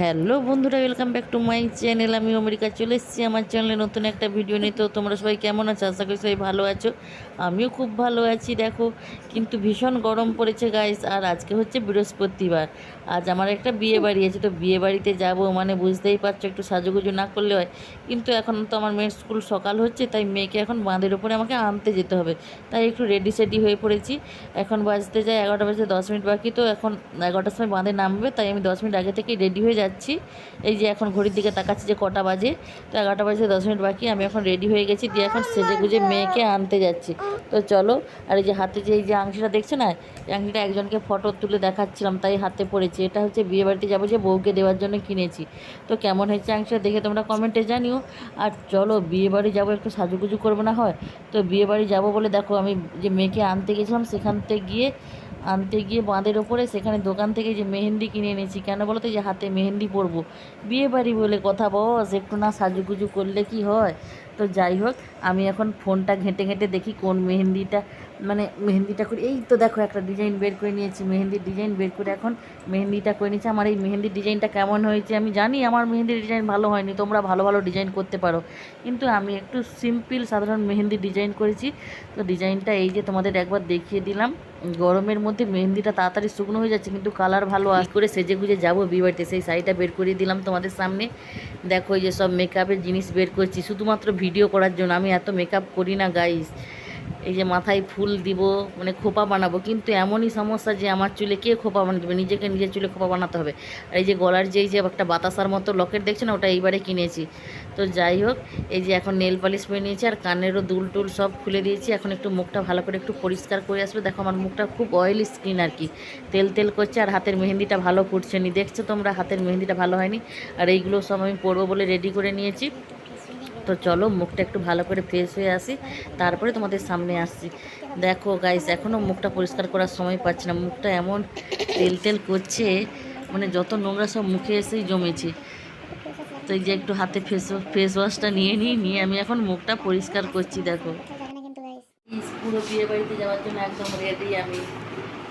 Hello বন্ধুরা welcome back to my channel আমি America চলে এসেছি আমার চ্যানেলে নতুন একটা ভিডিও নিয়ে। তো তোমরা সবাই কেমন আছো? আশা করি সবাই ভালো আছো। আমিও খুব ভালো আছি, দেখো। কিন্তু ভীষণ গরম পড়েছে গাইস আর আজকে হচ্ছে বৃহস্পতিবার। আজ আমার একটা বিয়ে বাড়ি আছে, তো বিয়ে বাড়িতে যাব মানে বুঝতেই পারছ, একটু সাজুগুজু না করলে হয়। কিন্তু এখন তো আমার মেয়ের স্কুল সকাল হচ্ছে, তাই মেয়েকে এখন বাঁধের উপরে আমাকে আনতে যেতে হবে। তাই একটু রেডি সেডি হয়ে পড়েছি। এখন বাজতে যায় এগারোটা বাজে দশ মিনিট বাকি, তো এখন এগারোটার সময় বাঁধে নামবে, তাই আমি দশ মিনিট আগে থেকেই রেডি হয়ে যাচ্ছি। এই যে এখন ঘড়ির দিকে তাকাচ্ছি যে কটা বাজে। তো এগারোটা বাজে, দশ মিনিট বাকি, আমি এখন রেডি হয়ে গেছি দিয়ে এখন সেজে গুজে মেয়েকে আনতে যাচ্ছি। তো চলো, আর এই যে হাতে যে, এই যে আংটিটা দেখছ না? এই আংটিটা একজনকে ফটো তুলে দেখাচ্ছিলাম, তাই হাতে পড়েছি। এটা হচ্ছে বিয়ে বাড়িতে যাব যে বউকে দেওয়ার জন্য কিনেছি। তো কেমন হয়েছে আংটিটা দেখে তোমরা কমেন্টে জানিও। আর চলো, বিয়ে বাড়ি যাব একটু সাজুগুজু করব না হয়? তো বিয়ে বাড়ি যাব বলে দেখো, আমি যে মেয়েকে আনতে গেছিলাম সেখান থেকে গিয়ে আনতে গিয়ে বাঁধের ওপরে সেখানে দোকান থেকে যে মেহেন্দি কিনে এনেছি। কেন বলো তো যে হাতে মেহেন্দি পরবো। বিয়ে বাড়ি বলে কথা বস, একটু না সাজুগুজু করলে কি হয়? তো যাই হোক, আমি এখন ফোনটা ঘেঁটে ঘেঁটে দেখি কোন মেহেন্দিটা মানে মেহেন্দিটা করে। এই তো দেখো একটা ডিজাইন বের করে নিয়েছি, মেহেন্দির ডিজাইন বের করে এখন মেহেন্দিটা করে নিয়েছি। আমার এই মেহেন্দির ডিজাইনটা কেমন হয়েছে আমি জানি, আমার মেহেন্দির ডিজাইন ভালো হয়নি, তোমরা ভালো ভালো ডিজাইন করতে পারো। কিন্তু আমি একটু সিম্পল সাধারণ মেহেন্দি ডিজাইন করেছি। তো ডিজাইনটা এই যে তোমাদের একবার দেখিয়ে দিলাম। গরমের মধ্যে মেহেন্দিটা তাড়াতাড়ি শুকনো হয়ে যাচ্ছে কিন্তু কালার ভালো আস করে সেজে গুজে যাব বিয়েবাড়িতে? সেই শাড়িটা বের করে দিলাম তোমাদের সামনে। দেখো এই যে সব মেকআপের জিনিস বের করছি শুধুমাত্র ভিডিও করার জন্য। আমি এত মেকআপ করি না গাইস এই যে মাথায় ফুল দিব মানে খোপা বানাবো, কিন্তু এমনই সমস্যা যে আমার চুলে কে খোপা বানাবে নিজেকে নিজের চুলে খোপা বানাতে হবে। আর এই যে গলার যে এই যে একটা বাতাসার মতো লকেট দেখছ না, ওটা এইবারে কিনেছি। তো যাই হোক, এই যে এখন নেল পালিশ পরে নিয়েছি, আর কানেরও দুল টুল সব খুলে দিয়েছি। এখন একটু মুখটা ভালো করে একটু পরিষ্কার করে আসবে। দেখো আমার মুখটা খুব অয়েলি স্কিন আর কি। তেল তেল করছে, আর হাতের মেহেন্দিটা ভালো ফুটছে নি। দেখছ তোমরা, হাতের মেহেন্দিটা ভালো হয়নি। আর এইগুলো সব আমি পরবো বলে রেডি করে নিয়েছি। তো চলো মুখটা একটু ভালো করে ফ্রেশ হয়ে আসি, তারপরে তোমাদের সামনে আসছি। দেখো গাইস এখনও মুখটা পরিষ্কার করার সময় পাচ্ছি না, মুখটা এমন তেল তেল করছে মানে যত নোংরা সব মুখে এসেই জমেছে। তো এই যে একটু হাতে ফেস ফেস ওয়াশটা নিয়ে নিই, নিয়ে আমি এখন মুখটা পরিষ্কার করছি, দেখো। পুরো বিয়ে বাড়িতে যাওয়ার জন্য একদম রেডি আমি।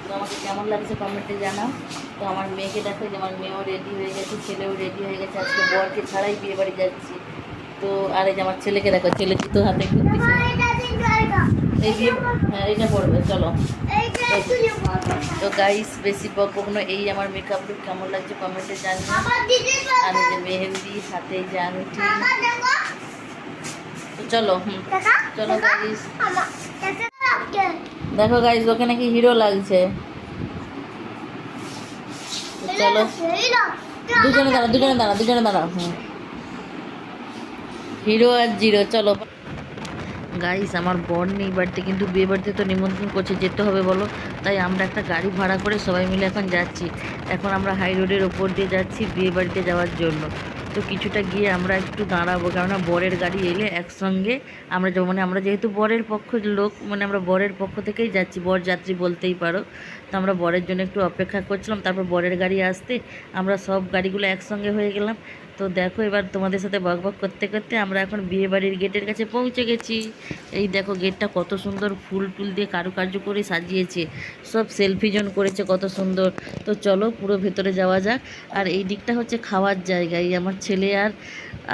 তো আমাকে কেমন লাগছে কমেন্টে জানাও। তো আমার মেয়েকে দেখো, যে আমার মেয়েও রেডি হয়ে গেছে, ছেলেও রেডি হয়ে গেছে। আজকে বরকে ছাড়াই বিয়ে বাড়ি যাচ্ছি। তো আর এই যে আমার ছেলেকে দেখো ছেলে তো হাতে ঘুরতেছে। এই হ্যাঁ পড়বে চলো। তো গাইস বেশি এই আমার মেকআপ লুক কেমন লাগছে কমেন্টে যে মেহেন্দি হাতে এই যে আংটি তো চলো হুম। চলো গাইস দেখো গাইস ওকে নাকি হিরো লাগছে। চলো। দুজনে দাঁড়া দুজনে দাঁড়া দুজনে দাঁড়া হুম। হিরো আর জিরো, চলো। গাইস আমার বর নেই বাড়িতে, কিন্তু বিয়ে বাড়িতে তো নিমন্ত্রণ করছে, যেতে হবে বলো। তাই আমরা একটা গাড়ি ভাড়া করে সবাই মিলে এখন যাচ্ছি। এখন আমরা হাই রোডের ওপর দিয়ে যাচ্ছি বিয়ে বাড়িতে যাওয়ার জন্য। তো কিছুটা গিয়ে আমরা একটু দাঁড়াবো, কেননা বরের গাড়ি এলে একসঙ্গে আমরা মানে আমরা যেহেতু বরের পক্ষ লোক মানে আমরা বরের পক্ষ থেকেই যাচ্ছি, বর যাত্রী বলতেই পারো। তো আমরা বরের জন্য একটু অপেক্ষা করছিলাম, তারপর বরের গাড়ি আসতে আমরা সব গাড়িগুলো একসঙ্গে হয়ে গেলাম। তো দেখো, এবার তোমাদের সাথে বক বক করতে করতে আমরা এখন বিয়ে বাড়ির গেটের কাছে পৌঁছে গেছি। এই দেখো, গেটটা কত সুন্দর ফুল টুল দিয়ে কারুকার্য করে সাজিয়েছে। সব সেলফি জোন করেছে, কত সুন্দর। তো চলো, পুরো ভেতরে যাওয়া যাক। আর এই দিকটা হচ্ছে খাওয়ার জায়গা। এই আমার ছেলে আর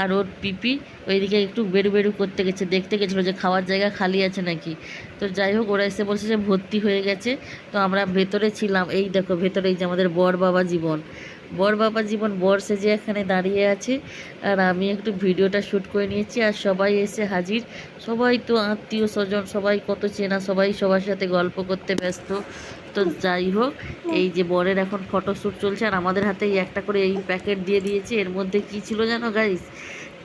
আর ওর পিপি ওইদিকে একটু বেরু বেরু করতে গেছে। দেখতে গেছিল যে খাওয়ার জায়গা খালি আছে নাকি। তো যাই হোক, ওরা এসে বলছে যে ভর্তি হয়ে গেছে। তো আমরা ভেতরে ছিলাম। এই দেখো, ভেতরে এই যে আমাদের বর বাবা জীবন। বর বাবা জীবন বর সেজে এখানে দাঁড়িয়ে আছে। আর আমি একটু ভিডিওটা শ্যুট করে নিয়েছি আর সবাই এসে হাজির। সবাই তো আত্মীয় স্বজন, সবাই কত চেনা, সবাই সবার সাথে গল্প করতে ব্যস্ত। তো যাই হোক, এই যে বরের এখন ফটোশ্যুট চলছে আর আমাদের হাতে এই একটা করে এই প্যাকেট দিয়ে দিয়েছে। এর মধ্যে কি ছিল জানো গাইস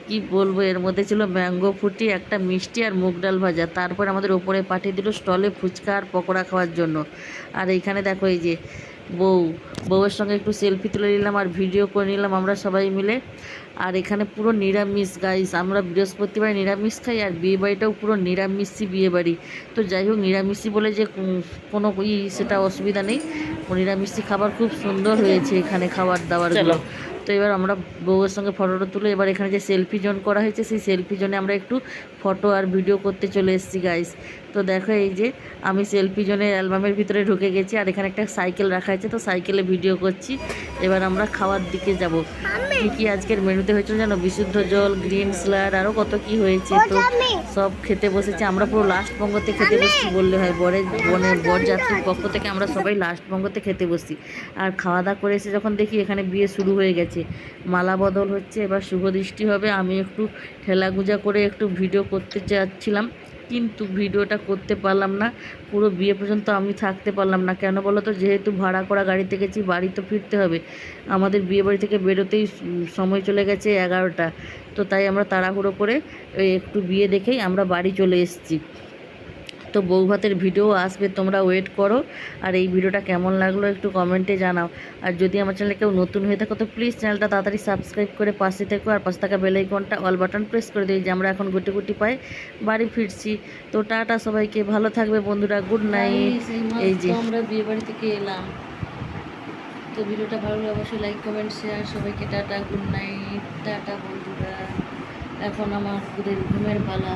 কি বলব, এর মধ্যে ছিল ম্যাঙ্গো ফুটি, একটা মিষ্টি আর মুগ ডাল ভাজা। তারপর আমাদের ওপরে পাঠিয়ে দিল স্টলে ফুচকা আর পকোড়া খাওয়ার জন্য। আর এইখানে দেখো এই যে বউ বউয়ের সঙ্গে একটু সেলফি তুলে নিলাম আর ভিডিও করে নিলাম আমরা সবাই মিলে। আর এখানে পুরো নিরামিষ গাইস আমরা বৃহস্পতিবার নিরামিষ খাই আর বিয়ে বাড়িটাও পুরো নিরামিষই বিয়ে বাড়ি। তো যাই হোক নিরামিষই বলে যে কোনো ই সেটা অসুবিধা নেই। নিরামিষই খাবার খুব সুন্দর হয়েছে এখানে খাবার দাবারগুলো। তো এবার আমরা বউয়ের সঙ্গে ফটোটা তুলে এবার এখানে যে সেলফি জোন করা হয়েছে সেই সেলফি জোনে আমরা একটু ফটো আর ভিডিও করতে চলে এসেছি গাইস তো দেখো এই যে আমি সেলফি জোনের অ্যালবামের ভিতরে ঢুকে গেছি আর এখানে একটা সাইকেল রাখা আছে তো সাইকেলে ভিডিও করছি। এবার আমরা খাওয়ার দিকে যাব। কী কী আজকের মেনুতে হয়েছিল জানো? বিশুদ্ধ জল গ্রিন স্যালাড আরও কত কি হয়েছে তো সব খেতে বসেছে। আমরা পুরো লাস্ট বঙ্গতে খেতে বসছি বললে হয়। বরের বনের বরযাত্রীর পক্ষ থেকে আমরা সবাই লাস্ট বঙ্গতে খেতে বসছি। আর খাওয়া দাওয়া করে এসে যখন দেখি এখানে বিয়ে শুরু হয়ে গেছে মালা বদল হচ্ছে এবার শুভ দৃষ্টি হবে। আমি একটু ঠেলাগুজা করে একটু ভিডিও করতে চাচ্ছিলাম। কিন্তু ভিডিওটা করতে পারলাম না। পুরো বিয়ে পর্যন্ত আমি থাকতে পারলাম না। কেন বলো তো? যেহেতু ভাড়া করা গাড়িতে গেছি, বাড়ি তো ফিরতে হবে। আমাদের বিয়ে বাড়ি থেকে বেরোতেই সময় চলে গেছে এগারোটা। তো তাই আমরা তাড়াহুড়ো করে একটু বিয়ে দেখেই আমরা বাড়ি চলে এসেছি। তো বউ ভাতের ভিডিও আসবে তোমরা ওয়েট করো। আর এই ভিডিওটা কেমন লাগল একটু কমেন্টে জানাও। আর যদি আমার চ্যানেলে কেউ নতুন হয়ে থাকো তো প্লিজ চ্যানেলটা তাড়াতাড়ি সাবস্ক্রাইব করে পাশে থেকো। আর পাশে থাকা বেল আইকনটা অল বাটন প্রেস করে দিই যে আমরা এখন গুটি গুটি পাই বাড়ি ফিরছি। তো টাটা সবাইকে ভালো থাকবে বন্ধুরা গুড নাইট এই যে আমরা বিয়ে বাড়ি থেকে এলাম। তো ভিডিওটা ভালো লাগলে অবশ্যই লাইক কমেন্ট শেয়ার সবাইকে টাটা গুড নাইট টাটা বন্ধুরা। এখন আমার ঘুমের পালা।